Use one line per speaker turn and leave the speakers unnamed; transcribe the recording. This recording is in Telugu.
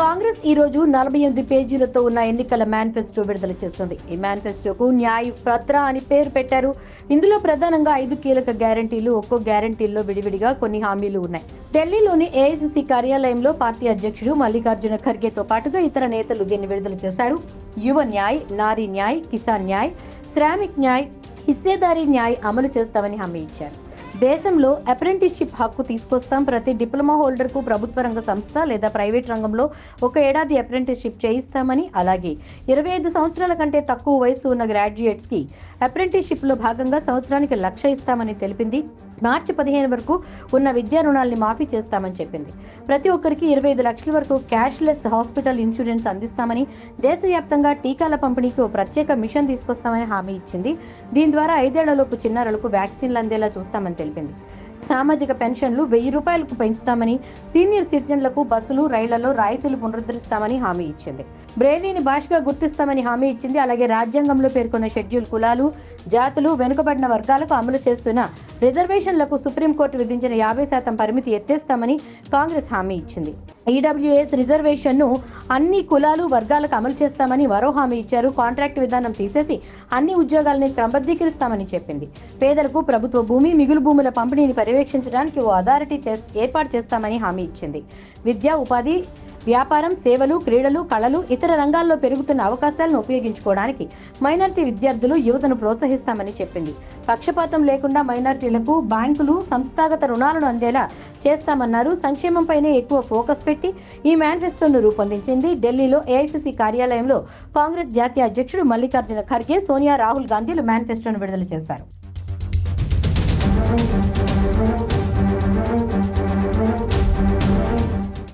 కాంగ్రెస్ ఈ రోజు నలభై ఎనిమిది పేజీలతో ఉన్న ఎన్నికల మేనిఫెస్టో విడుదల చేస్తుంది. ఈ మేనిఫెస్టోకు న్యాయ పత్ర అని పేరు పెట్టారు. ఇందులో ప్రధానంగా ఐదు కీలక గ్యారంటీలు ఒక్కో గ్యారంటీల్లో విడివిడిగా కొన్ని హామీలు ఉన్నాయి. ఢిల్లీలోని ఏఐసిసి కార్యాలయంలో పార్టీ అధ్యక్షుడు మల్లికార్జున ఖర్గేతో పాటుగా ఇతర నేతలు దీన్ని విడుదల చేశారు. యువ న్యాయ్ నారీ న్యాయ్ కిసాన్ న్యాయ్ శ్రామిక్ న్యాయ్ హిస్సేదారీ న్యాయ్ అమలు చేస్తామని హామీ ఇచ్చారు. దేశంలో అప్రెంటిస్షిప్ హక్కు తీసుకొస్తాం ప్రతి డిప్లొమా హోల్డర్కు ప్రభుత్వ రంగ సంస్థ లేదా ప్రైవేట్ రంగంలో ఒక ఏడాది అప్రెంటిస్షిప్ చేయిస్తామని అలాగే ఇరవై ఐదు సంవత్సరాల కంటే తక్కువ వయసు ఉన్న గ్రాడ్యుయేట్స్కి అప్రెంటిస్షిప్లో భాగంగా సంవత్సరానికి లక్ష ఇస్తామని తెలిపింది మార్చి పదిహేను వరకు ఉన్న విద్యా రుణాల్ని మాఫీ చేస్తామని చెప్పింది. ప్రతి ఒక్కరికి ఇరవై ఐదు లక్షల వరకు క్యాష్లెస్ హాస్పిటల్ ఇన్సూరెన్స్ అందిస్తామని దేశవ్యాప్తంగా టీకాల పంపిణీకి ఓ ప్రత్యేక మిషన్ తీసుకొస్తామని హామీ ఇచ్చింది. దీని ద్వారా ఐదేళ్ళలోపు చిన్నారులకు వ్యాక్సిన్లు అందేలా చూస్తామని తెలిపింది. సామాజిక పెన్షన్లు వెయ్యి రూపాయలకు పెంచుతామని సీనియర్ సిటిజన్లకు బస్సులు రైళ్ళలో రాయితీలు పునరుద్ధరిస్తామని హామీ ఇచ్చింది. బ్రెయిలీని భాషగా గుర్తిస్తామని హామీ ఇచ్చింది. అలాగే రాజ్యాంగంలో పేర్కొన్న షెడ్యూల్ కులాలు జాతులు వెనుకబడిన వర్గాలకు అమలు చేస్తున్న రిజర్వేషన్లకు సుప్రీంకోర్టు విధించిన యాభై శాతం పరిమితి ఎత్తేస్తామని కాంగ్రెస్ హామీ ఇచ్చింది. ఈడబ్ల్యూఎస్ రిజర్వేషన్ను అన్ని కులాలు వర్గాలకు అమలు చేస్తామని మరో హామీ ఇచ్చారు. కాంట్రాక్ట్ విధానం తీసేసి అన్ని ఉద్యోగాలని క్రమబద్ధీకరిస్తామని చెప్పింది. పేదలకు ప్రభుత్వ భూమి మిగులు భూముల పంపిణీని పర్యవేక్షించడానికి ఓ అథారిటీ చే- ఏర్పాటు చేస్తామని హామీ ఇచ్చింది. విద్య ఉపాధి వ్యాపారం సేవలు క్రీడలు కళలు ఇతర రంగాల్లో పెరుగుతున్న అవకాశాలను ఉపయోగించుకోవడానికి మైనారిటీ విద్యార్థులు యువతను ప్రోత్సహిస్తామని చెప్పింది. పక్షపాతం లేకుండా మైనారిటీలకు బ్యాంకులు సంస్థాగత రుణాలను అందేలా చేస్తామన్నారు. సంక్షేమంపైనే ఎక్కువ ఫోకస్ పెట్టి ఈ మేనిఫెస్టోను రూపొందించింది ఢిల్లీలో ఏఐసిసి కార్యాలయంలో కాంగ్రెస్ జాతీయ అధ్యక్షుడు మల్లికార్జున ఖర్గే సోనియా రాహుల్ గాంధీలు మేనిఫెస్టోను విడుదల చేశారు.